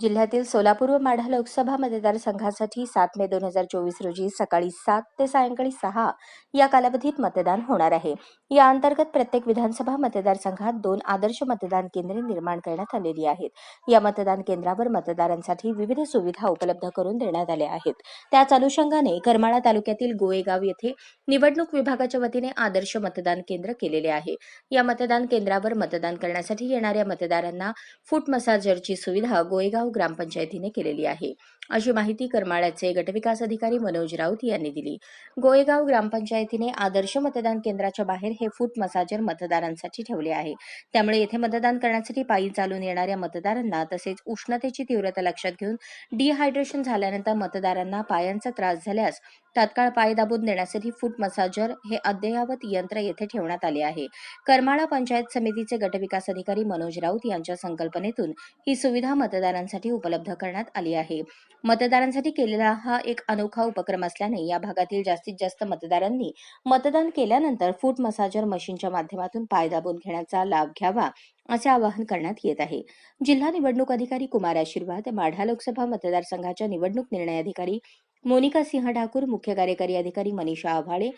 जिल्ह्यातील सोलापूर व माढा लोकसभा मतदारसंघासाठी सात मे दोन हजार चोवीस रोजी सकाळी सात ते सायंकाळी सहा या कालावधीत मतदान होणार आहे. या अंतर्गत प्रत्येक विधानसभा मतदारसंघात दोन आदर्श मतदान केंद्रे निर्माण करण्यात आलेली आहेत. या मतदान केंद्रावर मतदारांसाठी विविध सुविधा उपलब्ध करून देण्यात आल्या आहेत. त्याच अनुषंगाने करमाळा तालुक्यातील गोळेगाव येथे निवडणूक विभागाच्या वतीने आदर्श मतदान केंद्र केलेले आहे. या मतदान केंद्रावर मतदान करण्यासाठी येणाऱ्या मतदारांना फूट मसाजरची सुविधा गोळेगाव ग्रामपंचायतीने केलेली आहे. अशी माहिती करमाळ्याचे गटविकास अधिकारी मनोज राऊत यांनी दिली. गोळेगाव ग्रामपंचायतीने आदर्श मतदान केंद्राच्या बाहेर हे फूट मसाजर मतदारांसाठी ठेवले आहे. त्यामुळे येथे मतदान करण्यासाठी पायी चालून येणाऱ्या मतदारांना तसेच उष्णतेची तीव्रता लक्षात घेऊन डिहायड्रेशन झाल्यानंतर मतदारांना पायांचा त्रास झाल्यास तात्काळ पाय दाबून देण्यासाठी फूट मसाजर हे अद्ययावत यंत्र येथे ठेवण्यात आले आहे. करमाळा पंचायत समितीचे गटविकास अधिकारी मनोज राऊत यांच्या संकल्पनेतून ही सुविधा मतदारांसाठी उपलब्ध करण्यात आली आहे. मतदारांसाठी केलेला हा एक अनोखा उपक्रम असल्याने या भागातील जास्तीत जास्त मतदारांनी मतदान केल्यानंतर फूट मसाजर मशीनच्या माध्यमातून पाय दाबून घेण्याचा लाभ घ्यावा असे आवाहन करण्यात येत आहे. जिल्हा निवडणूक अधिकारी कुमार आशीर्वाद माढा लोकसभा मतदारसंघाच्या निवडणूक निर्णय अधिकारी मोनिका सिंह ठाकूर मुख्य कार्यकारी अधिकारी मनीषा आव्हाळे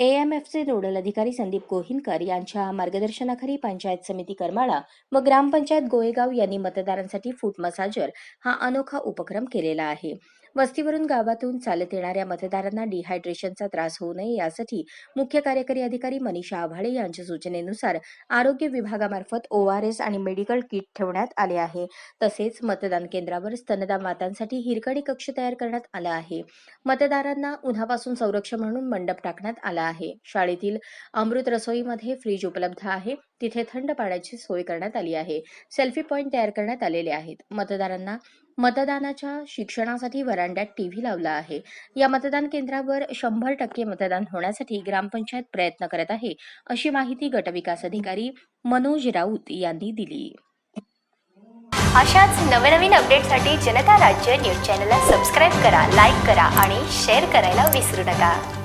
एएमएफचे नोडल अधिकारी संदीप कोहिनकर यांच्या मार्गदर्शनाखाली पंचायत समिती करमाळा व ग्रामपंचायत गोयेगाव यांनी मतदारांसाठी फूट मसाजर हा अनोखा उपक्रम केलेला आहे. वस्तीवरून गावातून चालत येणाऱ्या मतदारांना डिहायड्रेशनचा त्रास होऊ नये यासाठी मुख्य कार्यकारी अधिकारी मनीषा आभाळे यांच्या सूचनेनुसार आरोग्य विभागामार्फत ओआरएस आणि मेडिकल किट ठेवण्यात आले आहे. तसेच मतदान केंद्रावर स्तनदा मातांसाठी हिरकणी कक्ष तयार करण्यात आला आहे. मतदारांना उन्हापासून संरक्षण म्हणून मंडप टाकण्यात आला आहे. शाळेतील अमृत रसोईमध्ये फ्रीज उपलब्ध आहे. तिथे थंड पाण्याची सोय करण्यात आली आहे. सेल्फी पॉईंट तयार करण्यात आलेले आहेत. मतदारांना मतदानाच्या शिक्षणासाठी वरांड्यात टीव्ही लावला आहे. या मतदान केंद्रावर शंभर टक्के मतदान होण्यासाठी ग्रामपंचायत प्रयत्न करत आहे अशी माहिती गटविकास अधिकारी मनोज राऊत यांनी दिली. अशाच नवनवीन अपडेटसाठी जनता राज्य न्यूज चॅनलला सबस्क्राईब करा लाईक करा आणि शेअर करायला विसरू नका.